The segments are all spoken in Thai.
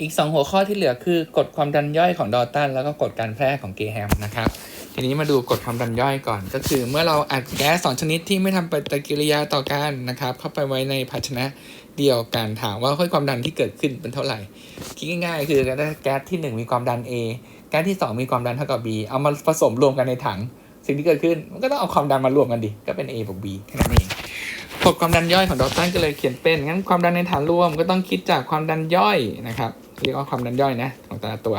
อีก 2 หัวข้อที่เหลือคือกฎความดันย่อยของดอตันแล้วก็กฎการแพร่ของเกแฮมนะครับ ทีนี้มาดูกฎความดันย่อยก่อน ก็คือเมื่อเราอัดแก๊สสองชนิดที่ไม่ทำปฏิกิริยาต่อกันนะครับ เข้าไปไว้ในภาชนะเดียวกันถามว่าค่อยความดันที่เกิดขึ้นเป็นเท่าไหร่ คิดง่ายๆ คือแก๊สที่ 1 มีความดัน A แก๊สที่ 2 มีความดันเท่ากับ B เอามาผสมรวมกันในถัง สิ่งที่เกิดขึ้นมันก็ต้องเอาความดันมารวมกันดิก็เป็น A บวก B แค่นั้นเองกฎความดันย่อยของดอตันก็เลยเขียนเป็นงั้นความดันในฐานรวมก็ต้องคิดจากความดันย่อยนะครับ เรียกว่าความดันย่อยนะของแต่ละตัว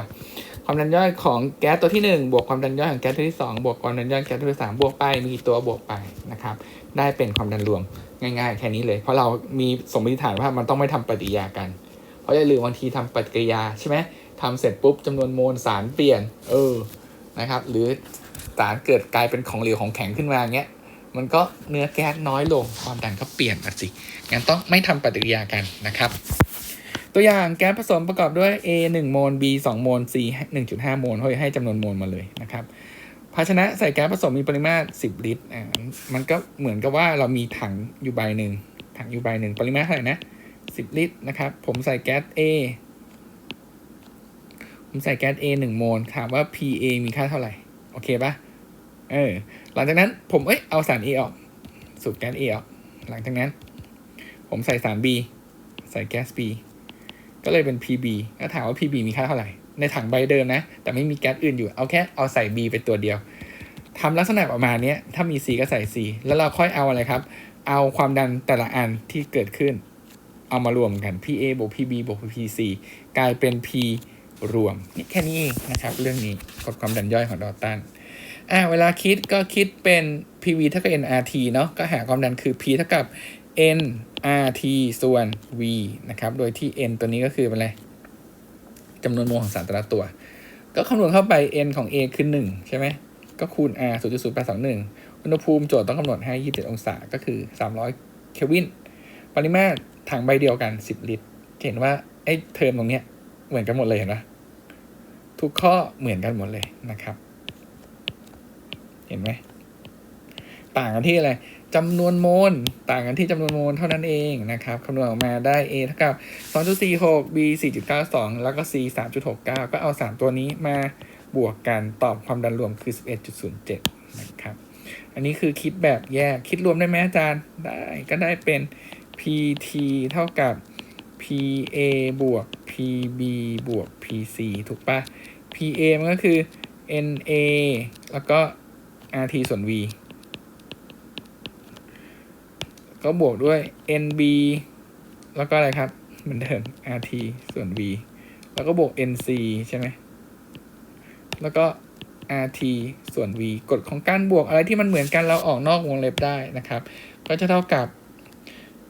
ความดันย่อยของแก๊สตัวที่ 1 บวกความดันย่อยของแก๊สตัวที่ 2 บวกความดันย่อยแก๊สตัวที่3บวกไปมีกี่ตัวบวกไปนะครับได้เป็นความดันรวมง่ายๆ แค่นี้เลย เพราะเรามีสมมติฐานว่ามันต้องไม่ทำปฏิกิริยากัน เพราะอย่าลืมบางทีทำปฏิกิริยาใช่ไหมทำเสร็จปุ๊บจำนวนโมลสารเปลี่ยน เออนะครับหรือสารเกิดกลายเป็นของเหลวของแข็งขึ้นมาเงี้ยมันก็เนื้อแก๊สน้อยลงความดันก็เปลี่ยนสิงั้นต้องไม่ทำปฏิกิริยากันนะครับ ตัวอย่างแก๊สผสมประกอบด้วย A 1โมล B 2โมล C 1.5โมลให้ให้จำนวนโมลมาเลยนะครับภาชนะใส่แก๊สผสมมีปริมาตร 10 ลิตรอ่ามันก็เหมือนกับว่าเรามีถังอยู่ใบหนึ่งถังอยู่ใบหนึ่งปริมาตรเท่าไหร่นะ 10 ลิตรนะครับ ผมใส่แก๊ส A ผมใส่แก๊ส A 1โมลถามว่า PA มีค่าเท่าไหร่ โอเคปะเออหลังจากนั้นผมเอ้ยเอาสาร A ออกสูบแก๊ส A ออก หลังจากนั้น ผมใส่สาร B ใส่แก๊ส B ก็เลยเป็น PB แล้วถามว่า PB มีค่าเท่าไหร่ ในถังใบเดิมนะ แต่ไม่มีแก๊สอื่นอยู่ เอาแค่เอาใส่ B เป็นตัวเดียวทำลักษณะประมาณนี้ถ้ามี C ก็ใส่ C แล้วเราค่อยเอาอะไรครับ เอาความดันแต่ละอันที่เกิดขึ้น เอามารวมกัน PA บวก PB บวก PC กลายเป็น P รวมนี่แค่นี้เองนะครับ เรื่องนี้กฎความดันย่อยของดอตันอ่าเวลาคิดก็คิดเป็น PV เท่ากับ nRT เนาะก็หาความดันคือ P เท่ากับ nRT ส่วน V นะครับ โดยที่ n ตัวนี้ก็คือเป็นอะไรจำนวนโมลของสารแต่ละตัว ก็คำนวณเข้าไป n ของ A คือ 1 ใช่ไหม ก็คูณ r 0.0821 อุณหภูมิโจทย์ต้องกำหนดให้27 องศา ก็คือ 300 เคลวิน ปริมาตรถังใบเดียวกัน 10 ลิตร เห็นว่าไอ้เทอมตรงเนี้ยเหมือนกันหมดเลยเห็นปะทุกข้อเหมือนกันหมดเลยนะครับ เห็นไหม ต่างกันที่อะไร จำนวนโมลต่างกันที่จำนวนโมลเท่านั้นเองนะครับคำนวณออกมาได้ A เท่ากับ 2.46 B 4.92 แล้วก็ C 3.69 ก็เอา 3 ตัวนี้มาบวกกันตอบความดันรวมคือ 11.07 นะครับ อันนี้คือคิดแบบแยกคิดรวมได้ไหมอาจารย์ ได้ก็ได้เป็น PT เท่ากับ PA บวก PB บวก PC ถูกปะ PA มันก็คือ NA แล้วก็ RT ส่วน V ก็บวกด้วย NB แล้วก็อะไรครับ เหมือนเดิม RT ส่วน V แล้วก็บวก NC ใช่ไหม แล้วก็ RT ส่วน V กฎของการบวกอะไรที่มันเหมือนกันเราออกนอกวงเล็บได้นะครับ ก็จะเท่ากับ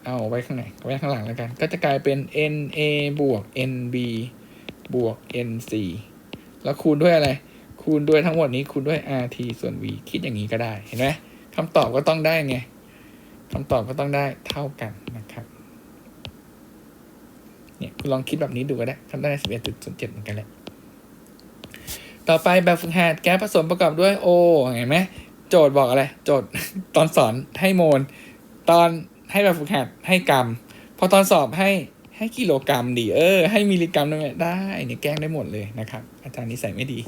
เอาไว้ข้างไหนไว้ข้างหลังแล้วกัน ก็จะกลายเป็น NA บวก NB บวก NC แล้วคูณด้วยอะไร คูณด้วยทั้งหมดนี้คูณด้วย RT ส่วน V คิดอย่างนี้ก็ได้ เห็นไหมคำตอบก็ต้องได้ไง คำตอบก็ต้องได้เท่ากันนะครับ เนี่ยคุณลองคิดแบบนี้ดูก็ได้ทำได้สิบเอ็ดจุดศูนย์เจ็ดเหมือนกันแหละ ต่อไปแบบฝึกหัดแก๊สผสมประกอบด้วยโอเห็นไหมโจทย์บอกอะไร โจทย์ตอนสอนให้โมลตอนให้แบบฝึกหัดให้กรัมพอตอนสอบให้ให้กิโลกรัมดีเออ ให้มิลลิกรัมได้ได้เนี่ยแกล้งได้หมดเลยนะครับ อาจารย์นิสัยไม่ดี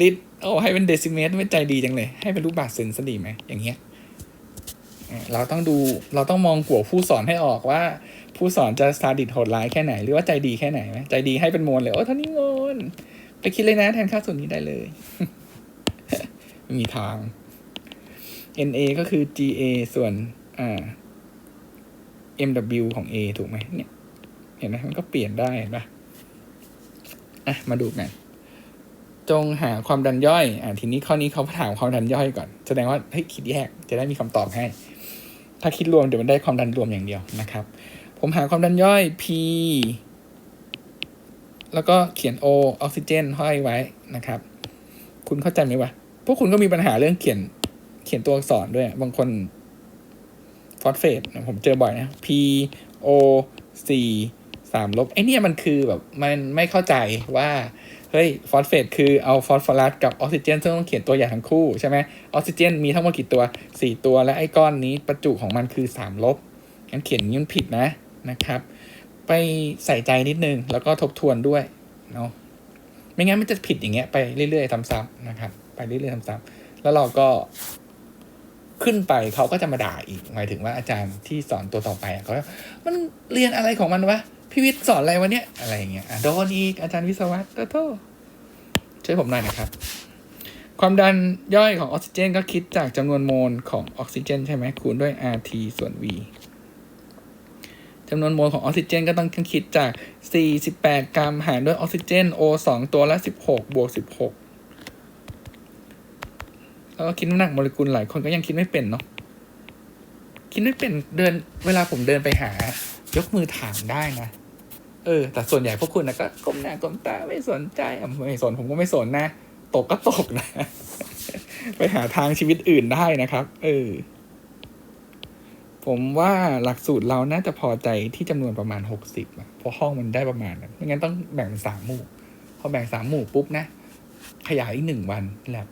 ลิตรโอ้ให้เป็นเดซิเมตรไม่ใจดีจังเลย ให้เป็นรูปบาทเซนซะดีไหมอย่างเงี้ย เราต้องดูเราต้องมองหัวผู้สอนให้ออกว่า ผู้สอนจะซาดิสโหดร้ายแค่ไหน หรือว่าใจดีแค่ไหนไหมใจดีให้เป็นโมลเลย โอ้เท่านี้โมลไปคิดเลยนะ แทนค่าส่วนนี้ได้เลย ไม่มีทาง NA ก็คือ GA ส่วนอ่า MW ของ A ถูกไหมเนี่ย เห็นไหมมันก็เปลี่ยนได้เห็นปะอะ มาดูกัน จงหาความดันย่อยอ่าทีนี้ข้อนี้เขาถามความดันย่อยก่อน แสดงว่าให้คิดแยกจะได้มีคำตอบให้ ถ้าคิดรวมเดี๋ยวมันได้ความดันรวมอย่างเดียวนะครับ ผมหาความดันย่อย P แล้วก็เขียน O ออกซิเจนห้อยไว้นะครับ คุณเข้าใจไหมวะ พวกคุณก็มีปัญหาเรื่องเขียน เขียนตัวอักษรด้วย บางคน ฟอสเฟตผมเจอบ่อยนะ P O 4 3ลบไอเนี่ยมันคือแบบ มันไม่เข้าใจว่า เฮ้ยฟอสเฟตคือเอาฟอสฟอรัสกับออกซิเจนซึ่งต้องเขียนตัวอย่างทั้งคู่ใช่ไหมออกซิเจนมีทั้งหมดกี่ตัว 4 ตัวและไอ้ก้อนนี้ประจุของมันคือ3ลบงั้นเขียนนี้มันผิดนะนะครับ ไปใส่ใจนิดนึงแล้วก็ทบทวนด้วยเนาะไม่งั้นมันจะผิดอย่างเงี้ยไปเรื่อยๆซ้ำๆนะครับ ไปเรื่อยๆซ้ำๆแล้วเราก็ขึ้นไปเขาก็จะมาด่าอีกหมายถึงว่าอาจารย์ที่สอนตัวต่อไปเขาว่ามันเรียนอะไรของมันวะ พี่วิทย์สอนอะไรวะเนี่ยอะไรอย่างเงี้ยโดนอีกอาจารย์วิศวะโตโทษช่วยผมหน่อยนะครับ ความดันย่อยของออกซิเจนก็คิดจากจำนวนโมลของออกซิเจนใช่ไหมคูณด้วย RT ส่วน V จำนวนโมลของออกซิเจนก็ต้องคิดจาก 48 กรัมหารด้วยออกซิเจน O 2 ตัวละ 16 บวก 16 แล้วก็คิดน้ำหนักโมเลกุลหลายคนก็ยังคิดไม่เป็นเนาะ คิดไม่เป็นเดินเวลาผมเดินไปหายกมือถามได้นะ เออ แต่ส่วนใหญ่พวกคุณนะก็ก้มหน้าก้มตาไม่สนใจไม่สนผมก็ไม่สนนะ ตกก็ตกนะ ไปหาทางชีวิตอื่นได้นะครับ เออ ผมว่าหลักสูตรเราน่าจะพอใจที่จำนวนประมาณหกสิบอะเพราะห้องมันได้ประมาณนั้นไม่งั้นต้องแบ่งเป็นสามหมู่ พอแบ่งสามหมู่ปุ๊บนะ ขยายอีกหนึ่งวันแลบ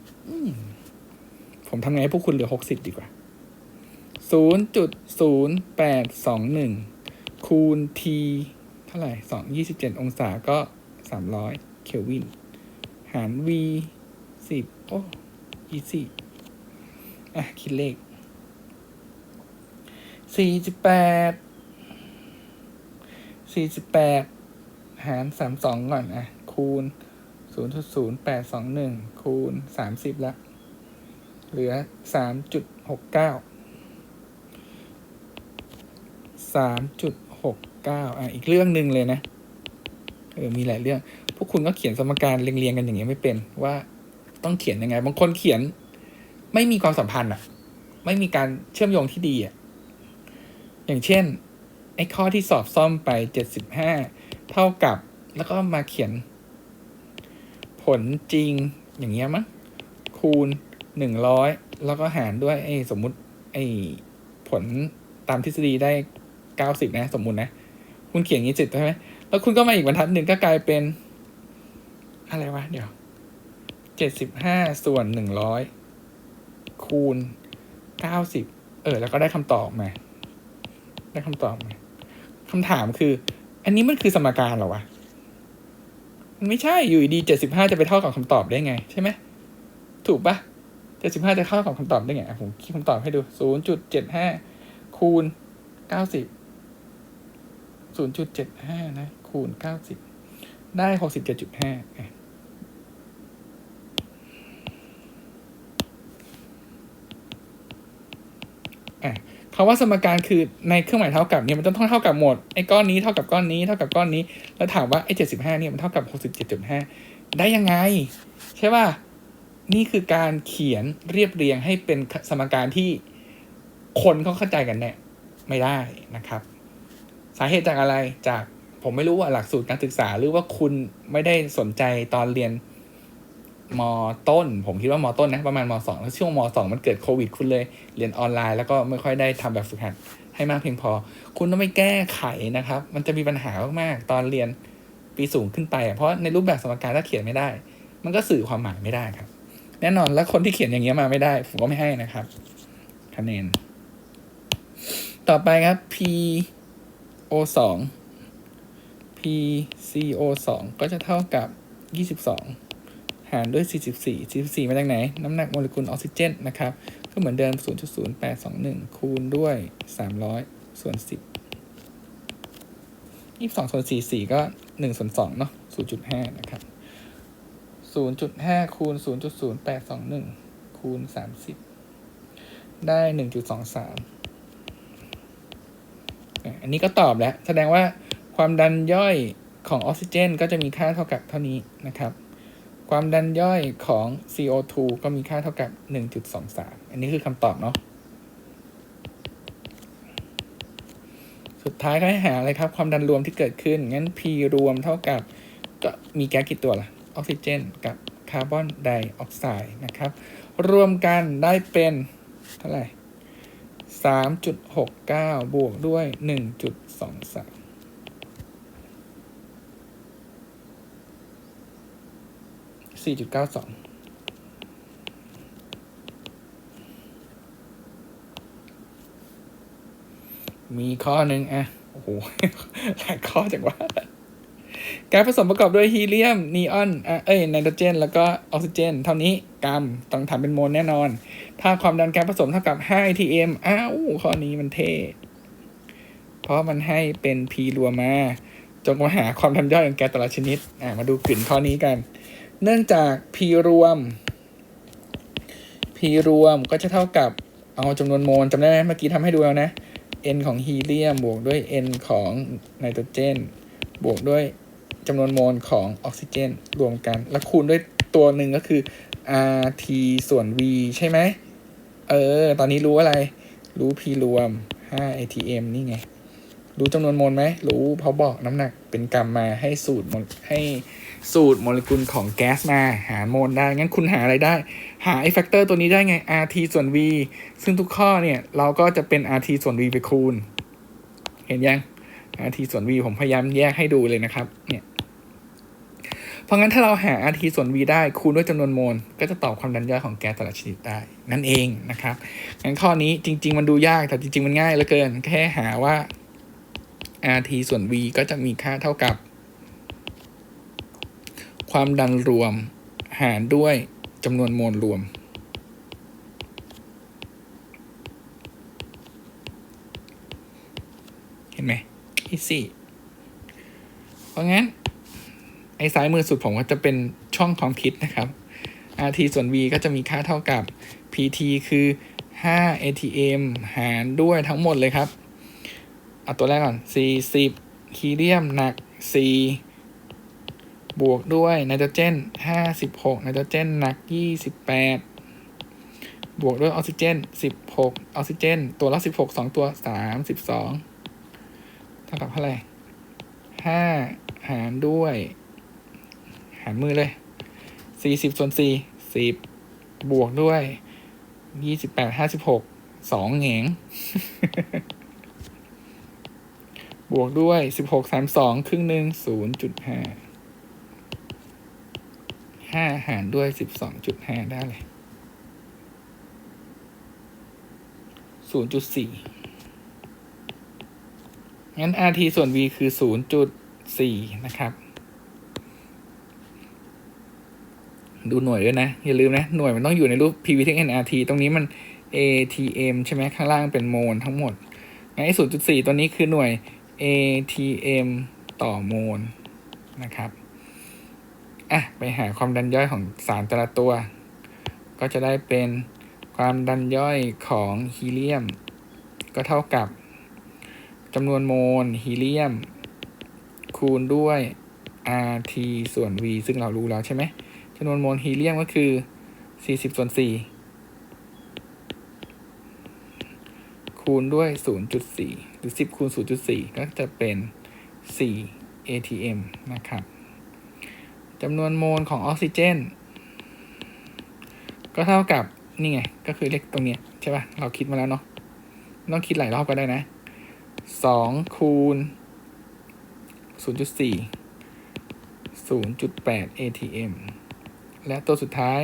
ผมทำไงให้พวกคุณเหลือหกสิบดีกว่าศูนย์จุดศูนย์แปดสองหนึ่งคูณที ท่าไหร่สองยี่สิบเจ็ดองศาก็สามร้อยเคลวิน หาร v สิบโอ้อีสี่อะ คิดเลขสี่สิบแปดสี่สิบแปดหารสามสองก่อน อะ คูณศูนย์ศูนย์แปดสองหนึ่งคูณสามสิบละ เหลือสามจุดหกเก้าสามจุดหก เก้าอะอีกเรื่องหนึ่งเลยนะเออมีหลายเรื่อง พวกคุณก็เขียนสมการเรียงๆกันอย่างเงี้ยไม่เป็นว่าต้องเขียนยังไง บางคนเขียน ไม่มีความสัมพันธ์อะ ไม่มีการเชื่อมโยงที่ดีอะอย่างเช่นไอ้ข้อที่สอบซ่อมไปเจ็ดสิบห้าเท่ากับ แล้วก็มาเขียน ผลจริงอย่างเงี้ยมั้งคูณหนึ่งร้อยแล้วก็หารด้วยไอ้สมมุติไอ้ผลตามทฤษฎีได้เก้าสิบนะ สมมุตินะ คุณเขียนอย่างนี้เสร็จใช่ไหมแล้วคุณก็มาอีกบรรทัดหนึ่งก็กลายเป็น อะไรวะเดี๋ยวเจ็ดสิบห้าส่วนหนึ่งร้อยคูณเก้าสิบเออ แล้วก็ได้คำตอบมา ได้คำตอบมาคำถามคือ อันนี้มันคือสมการเหรอวะมันไม่ใช่อยู่ดีเจ็ดสิบห้าจะไปเท่ากับคำตอบได้ไง ใช่ไหมถูกปะเจ็ดสิบห้าจะเท่ากับคำตอบได้ไงผมคิดคำตอบให้ดูศูนย์จุดเจ็ดห้าคูณเก้าสิบ ศูนย์จุดเจ็ดห้านะ คูณเก้าสิบได้หกสิบเจ็ดจุดห้าอะคำว่าสมการคือในเครื่องหมายเท่ากับเนี่ยมันต้องเท่ากับหมดไอ้ก้อนนี้เท่ากับก้อนนี้เท่ากับก้อนนี้ แล้วถามว่าไอ้เจ็ดสิบห้าเนี่ยมันเท่ากับหกสิบเจ็ดจุดห้าได้ยังไง ใช่ป่ะนี่คือการเขียนเรียบเรียงให้เป็นสมการที่คนเขาเข้าใจกันเนี่ยไม่ได้นะครับาเหตุจากอะไรจากผมไม่รู้ว่าหลักสูตรการศึกษา หรือว่าคุณไม่ได้สนใจตอนเรียนมต้น ผมคิดว่ามต้นนะประมาณมสองแล้วช่วงมสองมันเกิดโควิด คุณเลยเรียนออนไลน์แล้วก็ไม่ค่อยได้ทำแบบฝึกหัดให้มากเพียงพอ คุณต้องไม่แก้ไขนะครับ มันจะมีปัญหามากๆตอนเรียนปีสูงขึ้นไป เพราะในรูปแบบสมการถ้าเขียนไม่ได้ มันก็สื่อความหมายไม่ได้ครับ แน่นอนแล้วคนที่เขียนอย่างเงี้ยมาไม่ได้ ผมก็ไม่ให้นะครับ คะแนน ต่อไปครับ P O สอง P C O สองก็จะเท่ากับยี่สิบสองหารด้วย 44 44 มาจากไหน น้ำหนักโมเลกุลออกซิเจนนะครับ ก็เหมือนเดิม 0.0821 คูณด้วย 300 ส่วน 10 22ส่วน44 ก็ 1 ส่วน2เนาะ0.5 นะครับ 0.5 คูณ 0.0821 คูณ 30 ได้ 1.23 อันนี้ก็ตอบแล้ว แสดงว่าความดันย่อยของออกซิเจน ก็จะมีค่าเท่ากับเท่านี้นะครับ ความดันย่อยของ CO2 ก็มีค่าเท่ากับ 1.23 อันนี้คือคำตอบเนาะสุดท้ายก็ให้หาอะไรครับ ความดันรวมที่เกิดขึ้น งั้น P รวมเท่ากับก็มีแก๊สกี่ตัวล่ะ ออกซิเจน กับคาร์บอนไดออกไซด์นะครับ รวมกันได้เป็นเท่าไหร่ 3.69บวกด้วย1.23สี่จุดเก้าสองมีข้อหนึ่งอะโอ้โหหลายข้อจังว่าการผสมประกอบด้วยฮีเลียม นีออนอะเอ้ยไนโตรเจน แล้วก็ออกซิเจน เท่านี้ กรัม ต้องทำเป็นโมลแน่นอน ถ้าความดันแการผสมเท่ากับ 5 atm อ้าวข้อนี้มันเท่ เพราะมันให้เป็น p รวมมา จงมาหาความดันย่อยของแก๊สแต่ละชนิด อะมาดูกลิ่นข้อนี้กัน เนื่องจาก p รวม p รวมก็จะเท่ากับเอาจำนวนโมลจำได้ไหมเมื่อกี้ทำให้ดูแล้วนะ n ของฮีเลียมบวกด้วย n ของไนโตรเจน บวกด้วยจำนวนโมลของออกซิเจน รวมกัน แล้วคูณด้วย ตัวหนึ่งก็คือ rt ส่วน v ใช่ไหม เออ ตอนนี้รู้อะไร รู้ p รวม 5 atm นี่ไง รู้จำนวนโมลไหม รู้เพราะบอกน้ำหนักเป็นกรัมมาให้สูตรโมลให้สูตรโมเลกุลของแก๊สมาหาโมลได้ งั้นคุณหาอะไรได้ หาไอ้แฟกเตอร์ตัวนี้ได้ไง rt ส่วน v ซึ่งทุกข้อเนี่ย เราก็จะเป็น rt ส่วน v ไปคูณ เห็นยัง rt ส่วน v ผมพยายามแยกให้ดูเลยนะครับ เนี่ย เพราะงั้นถ้าเราหา rt ส่วน v ได้คูณด้วยจำนวนโมล ก็จะตอบความดันย่อยของแก๊สแต่ละชนิดได้ นั่นเองนะครับงั้นข้อนี้จริง ๆ มันดูยากแต่จริง ๆ มันง่ายเหลือเกิน แค่หาว่า rt ส่วน v ก็จะมีค่าเท่ากับ ความดันรวมหารด้วยจำนวนโมลรวมเห็นไหม easy เพราะงั้น อ้ซ้ายมือสุดผมก็จะเป็นช่องความคิดนะครับ rt ส่วน v ก็จะมีค่าเท่ากับ pt คือ 5 atm หารด้วยทั้งหมดเลยครับ เอาตัวแรกก่อน 40ฮีเลียมหนัก 4 บวกด้วยไนโตรเจน 56ไนโตรเจนหนัก 28บวกด้วยออกซิเจน 16 ออกซิเจน ตัวละ 16 2 ตัว 32เท่ากับเท่าไหร่ห้าหารด้วย หารมือเลยสี่สิบส่วนสี่สิบบวกด้วยยี่สิบแปดห้าสิบหกสองเหงบวกด้วยสิบหกสามสองครึ่งหนึ่งศูนย์จุดห้าห้าหารด้วยสิบสองจุดห้าได้เลยศูนย์จุดสี่งั้น rt ส่วน v คือ0.4นะครับ ดูหน่วยด้วยนะ อย่าลืมนะ หน่วยมันต้องอยู่ในรูป pv เท่ง nrt ตรงนี้มัน atm ใช่ไหมข้างล่างเป็นโมลทั้งหมดงั้นไอ้0.4ตัวนี้คือหน่วย atm ต่อโมลนะครับอะไปหาความดันย่อยของสารแต่ละตัว ก็จะได้เป็นความดันย่อยของฮีเลียม ก็เท่ากับจำนวนโมลฮีเลียม คูณด้วย rt ส่วน v ซึ่งเรารู้แล้วใช่ไหม จำนวนโมลฮีเลียมก็คือ 40ส่วน4คูณด้วย 0.4 หรือ 10 คูณ 0.4 ก็จะเป็น 4 atm นะครับจำนวนโมลของออกซิเจน ก็เท่ากับ นี่ไง ก็คือเลขตรงเนี้ยใช่ป่ะ เราคิดมาแล้วเนาะต้องคิดหลายรอบก็ได้นะสองคูณศูนย์จุดสี่ศูนย์จุดแปด atm และตัวสุดท้าย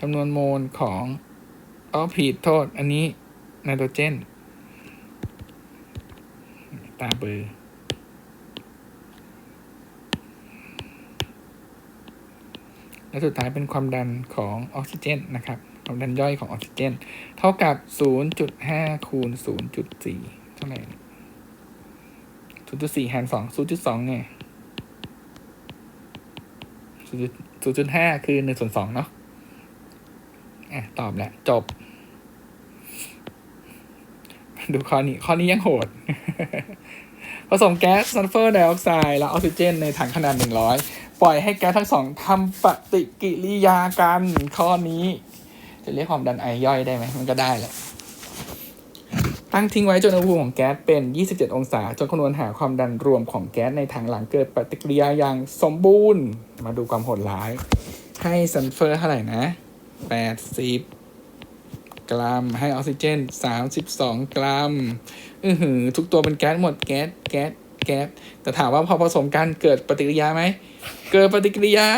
จำนวนโมลของอ๋อผิดโทษ อันนี้ไนโตรเจน ตาเบอร์และสุดท้ายเป็นความดันของออกซิเจนนะครับ ความดันย่อยของออกซิเจน เท่ากับ 0.5 คูณ 0.4 เท่าไหร่ 0.4 หาร 2 0.2ไง 0.5คือ1ส่วน2เนาะอะตอบแล้วจบ ดูข้อนี้ ข้อนี้ยังโหด ผสมแก๊สซัลเฟอร์ไดออกไซด์และออกซิเจน ในถังขนาด100ปล่อยให้แก๊สทั้งสองทำปฏิกิริยากันข้อนี้ จะเรียกความดันไอย่อยได้ไหม มันก็ได้แหละ ตั้งทิ้งไว้จนอุณหภูมิของแก๊สเป็น 27 องศา จนคำนวณหาความดันรวมของแก๊สในถังหลังเกิดปฏิกิริยาอย่างสมบูรณ์ มาดูความโหดร้าย ให้ซัลเฟอร์เท่าไหร่นะ 80 กรัม ให้ออกซิเจน 32 กรัม อือหือ ทุกตัวเป็นแก๊สหมดแก๊ส แก๊ส แก๊ส แต่ถามว่าพอผสมกันเกิดปฏิกิริยาไหม เกิดปฏิกิริยา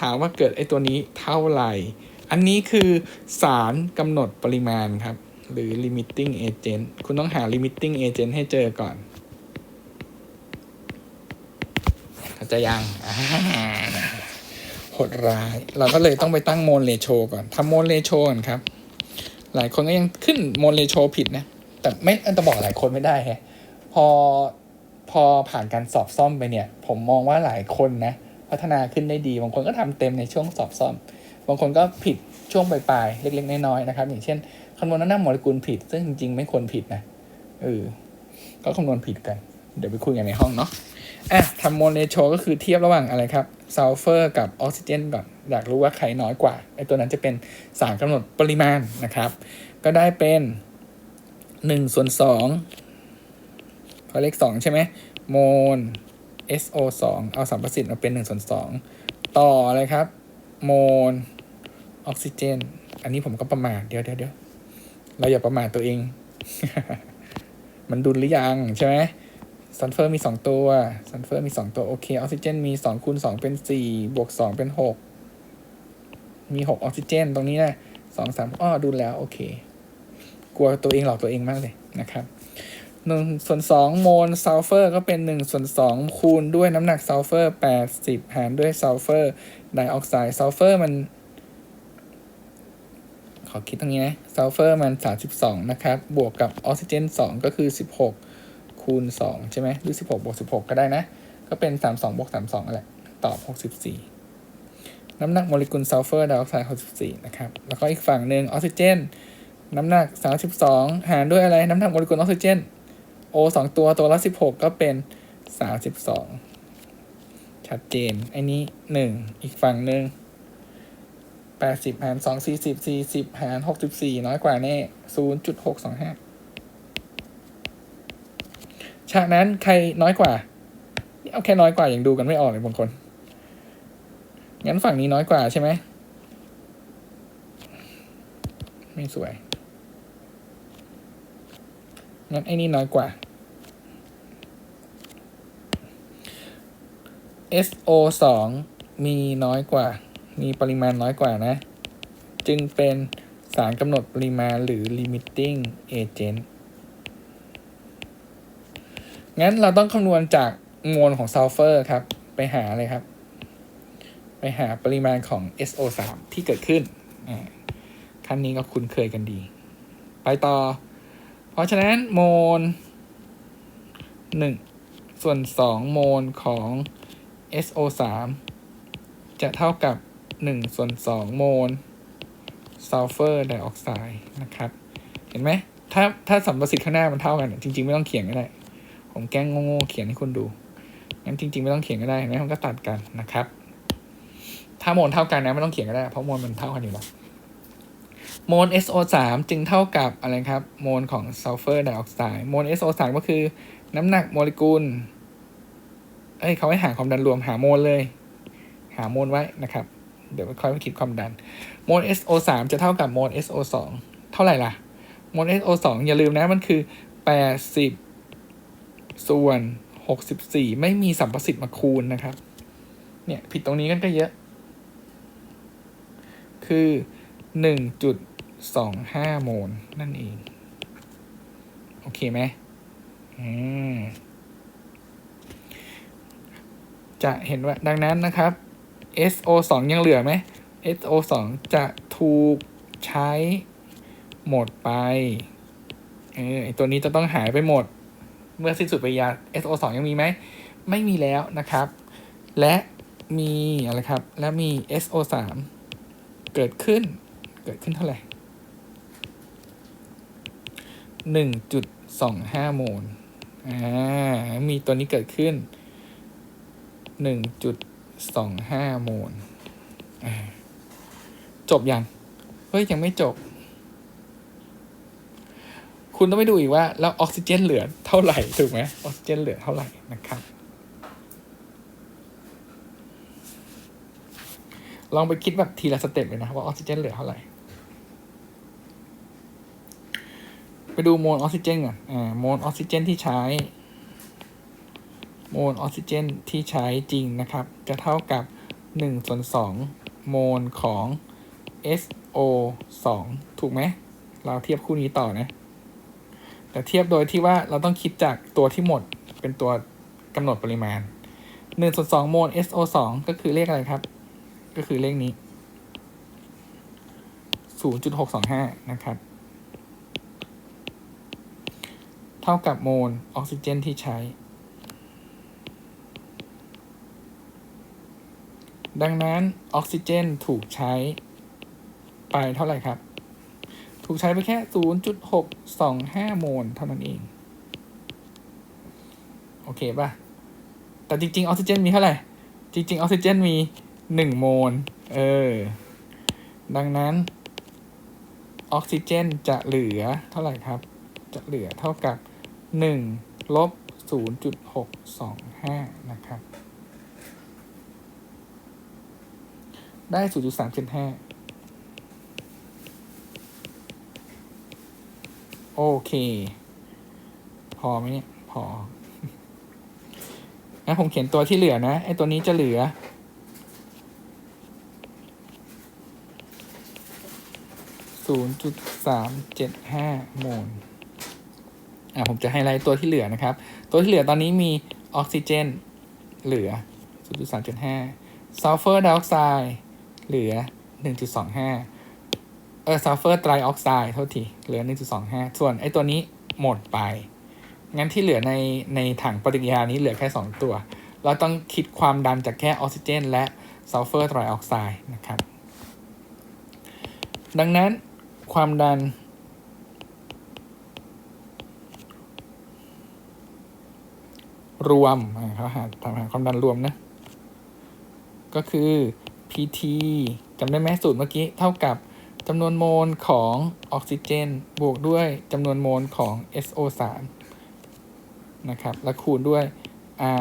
ถามว่าเกิดไอตัวนี้เท่าไหร่ อันนี้คือสารกำหนดปริมาณครับ หรือ limiting agent คุณต้องหา limiting agent ให้เจอก่อนเขาจะยังโหดร้าย เราก็เลยต้องไปตั้งโมเลโชก่อนทำโมเลโชก่อนครับ หลายคนก็ยังขึ้นโมเลโชผิดนะ แต่ไม่จะบอกหลายคนไม่ได้แฮะพอพอผ่านการสอบซ่อมไปเนี่ย ผมมองว่าหลายคนนะ พัฒนาขึ้นได้ดี บางคนก็ทำเต็มในช่วงสอบซ่อม บางคนก็ผิดช่วงปลายๆเล็ก ๆ น้อยๆนะครับ อย่างเช่นคำนวณน้ำหนักโมเลกุลผิด ซึ่งจริงๆไม่ควรผิดนะเออก็คำนวณผิดกัน เดี๋ยวไปคุยกันในห้องเนาะอะทำโมเลโชก็คือเทียบระหว่างอะไรครับซัลเฟอร์กับออกซิเจนก่อนอยากรู้ว่าใครน้อยกว่าไอตัวนั้นจะเป็นสารกำหนดปริมาณนะครับ ก็ได้เป็นหนึ่งส่วนสองพอเลขสองใช่ไหมโมล SO สองเอาสัมประสิทธิ์มาเป็นหนึ่งส่วนสองต่ออะไรครับ โมล ออกซิเจน อันนี้ผมก็ประมาทเดี๋ยวเดี๋ยวเดี๋ยวเราอย่าประมาทตัวเอง มันดุลหรือยังใช่ไหมซัลเฟอร์มีสองตัวซัลเฟอร์มีสองตัว โอเค ออกซิเจนมีสองคูณสองเป็นสี่บวกสองเป็นหกมีหกออกซิเจน ตรงนี้นะสองสามอ้อดูแล้ว โอเค กลัวตัวเองหลอกตัวเองมากเลยนะครับหนึ่งส่วนสองโมลซัลเฟอร์ก็เป็นหนึ่งส่วนสองคูณด้วยน้ำหนักซัลเฟอร์แปดสิบหารด้วยซัลเฟอร์ไดออกไซด์ซัลเฟอร์มัน ขอคิดตรงนี้นะซัลเฟอร์มัน32 นะครับ บวกกับออกซิเจน 2 ก็คือ 16 คูณ 2 ใช่ไหมหรือ 16 บวก 16 ก็ได้นะ ก็เป็น 32 บวก 32นั่นแหละตอบ 64 น้ำหนักโมเลกุลซัลเฟอร์ไดออกไซด์64 นะครับ แล้วก็อีกฝั่งหนึ่งออกซิเจน น้ำหนัก 32 หารด้วยอะไร น้ำหนักโมเลกุลออกซิเจน O 2 ตัวตัวละ 16 ก็เป็น 32 ชัดเจนไอ้นี้ 1 อีกฝั่งหนึ่ง แปดสิบหารสองสี่สิบสี่สิบหารหกสิบสี่น้อยกว่าแน่ศูนย์จุดหกสองห้าฉากนั้นใครน้อยกว่า เอาแค่น้อยกว่ายังดูกันไม่ออกเลยบางคน งั้นฝั่งนี้น้อยกว่าใช่ไหม ไม่สวย งั้นไอ้นี่น้อยกว่า SO สองมีน้อยกว่า มีปริมาณน้อยกว่านะ จึงเป็นสารกำหนดปริมาณหรือ limiting agent งั้นเราต้องคำนวณจากมวลของซัลเฟอร์ครับ ไปหาเลยครับ ไปหาปริมาณของ SO3 ที่เกิดขึ้นอ่าขั้นนี้ก็คุ้นเคยกันดี ไปต่อ เพราะฉะนั้นโมลหนึ่งส่วนสองโมลของ SO3 จะเท่ากับ 1 ส่วน 2 โมลซัลเฟอร์ไดออกไซด์นะครับ เห็นไหม ถ้าถ้าสัมประสิทธิ์ข้างหน้ามันเท่ากัน จริง ๆ ไม่ต้องเขียนก็ได้ ผมแกล้งโง่ๆเขียนให้คุณดู งั้นจริง ๆ ไม่ต้องเขียนก็ได้เห็นไหมมันก็ตัดกันนะครับ ถ้าโมลเท่ากันนะไม่ต้องเขียนก็ได้ เพราะโมลมันเท่ากันอยู่แล้ว โมล SO3 จึงเท่ากับอะไรครับ โมลของซัลเฟอร์ไดออกไซด์ โมล SO3 ก็คือน้ำหนักโมเลกุลเอ้ยเขาให้หาความดันรวมหาโมลเลย หาโมลไว้นะครับ เดี๋ยวค่อยไปคิดความดันโมล SO3 จะเท่ากับโมล SO2 เท่าไหร่ล่ะโมล SO2 อย่าลืมนะมันคือ 80 ส่วน 64 ไม่มีสัมประสิทธิ์มาคูณนะครับ เนี่ยผิดตรงนี้กันก็เยอะ คือ 1.25 โมลนั่นเอง โอเคไหมอืมจะเห็นว่าดังนั้นนะครับ SO2 ยังเหลือไหม SO2 จะถูกใช้หมดไป เออไอตัวนี้จะต้องหายไปหมด เมื่อสิ้นสุดปริญญา SO2 ยังมีไหม ไม่มีแล้วนะครับ และมีอะไรครับ และมี SO3 เกิดขึ้น เกิดขึ้นเท่าไหร่หนึ่งจุดสองห้าโมล อ่า มีตัวนี้เกิดขึ้นหนึ่งจุด สองห้าโมลจบยัง เฮ้ย ยังไม่จบ คุณต้องไปดูอีกว่า แล้วออกซิเจนเหลือเท่าไหร่ ถูกไหมออกซิเจนเหลือเท่าไหร่นะครับ ลองไปคิดแบบทีละสเต็ปเลยนะ ว่าออกซิเจนเหลือเท่าไหร่ ไปดูโมลออกซิเจนก่อนอ่าโมลออกซิเจนที่ใช้ โมลออกซิเจนที่ใช้จริงนะครับ จะเท่ากับ1ส่วน2โมลของ SO 2 ถูกไหม เราเทียบคู่นี้ต่อนะ แต่เทียบโดยที่ว่าเราต้องคิดจากตัวที่หมดเป็นตัวกำหนดปริมาณหนึ่งส่วนสองโมล SO สองก็คือเลขอะไรครับ ก็คือเลขนี้ศูนย์จุดหกสองห้านะครับ เท่ากับโมลออกซิเจนที่ใช้ ดังนั้นออกซิเจนถูกใช้ไปเท่าไหร่ครับ ถูกใช้ไปแค่ 0.625 โมลเท่านั้นเอง โอเคป่ะ แต่จริง ๆ ออกซิเจนมีเท่าไหร่ จริง ๆ ออกซิเจนมี 1 โมล เออ ดังนั้นออกซิเจนจะเหลือเท่าไหร่ครับ จะเหลือเท่ากับ 1 ลบ 0.625 นะครับ ได้ 0.375 โอเค พอไหมเนี่ย พองั้นผมเขียนตัวที่เหลือนะ ไอตัวนี้จะเหลือ 0.375 โมลอะผมจะไฮไลท์ตัวที่เหลือนะครับ ตัวที่เหลือตอนนี้มีออกซิเจนเหลือ 0.375ซัลเฟอร์ไดออกไซด์ เหลือ 1.25 เออซัลเฟอร์ไตรออกไซด์เท่าทีเหลือ 1.25 ส่วนไอตัวนี้หมดไป งั้นที่เหลือในในถังปฏิกิริยานี้เหลือแค่ 2 ตัว เราต้องคิดความดันจากแค่ออกซิเจน และซัลเฟอร์ไตรออกไซด์นะครับ ดังนั้นความดันรวมเขาหาทำหาความดันรวมนะ ก็คือ PT จำได้ไหมสูตรเมื่อกี้เท่ากับจำนวนโมลของออกซิเจน บวกด้วยจำนวนโมลของ SO3 นะครับ และคูณด้วย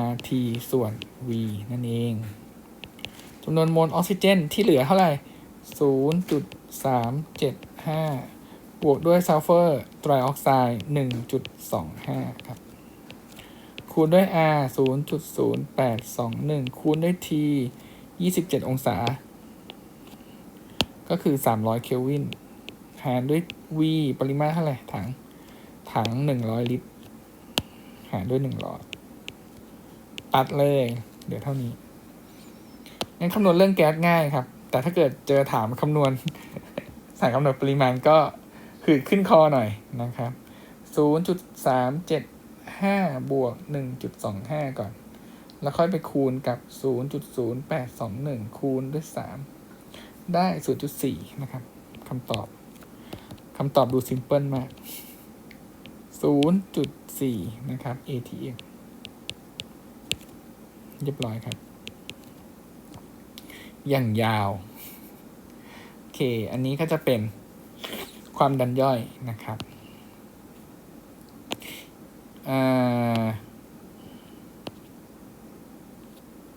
RT ส่วน V นั่นเองจำนวนโมลออกซิเจน ที่เหลือเท่าไหร่ 0.375 บวกด้วยซัลเฟอร์ไตรออกไซด์1.25 ครับ คูณด้วย R 0.0821 คูณด้วย T 27 องศา ก็คือ 300 เคลวิน หารด้วย V ปริมาตรเท่าไหร่ ถัง ถัง 100 ลิตร หารด้วย 100 ตัดเลย เดี๋ยวเท่านี้งั้นคำนวณเรื่องแก๊สง่ายครับ แต่ถ้าเกิดเจอถามคำนวณสายกำหนดปริมาณก็คือขึ้นคอหน่อยนะครับ 0.375 บวก 1.25 ก่อน แล้วค่อยไปคูณกับ 0.0821 คูณด้วย 3 ได้ 0.4 นะครับคำตอบคำตอบดูซิมเพิลมาก 0.4 นะครับ ATM เรียบร้อยครับ อย่างยาว โอเค อันนี้ก็จะเป็นความดันย่อยนะครับอ่า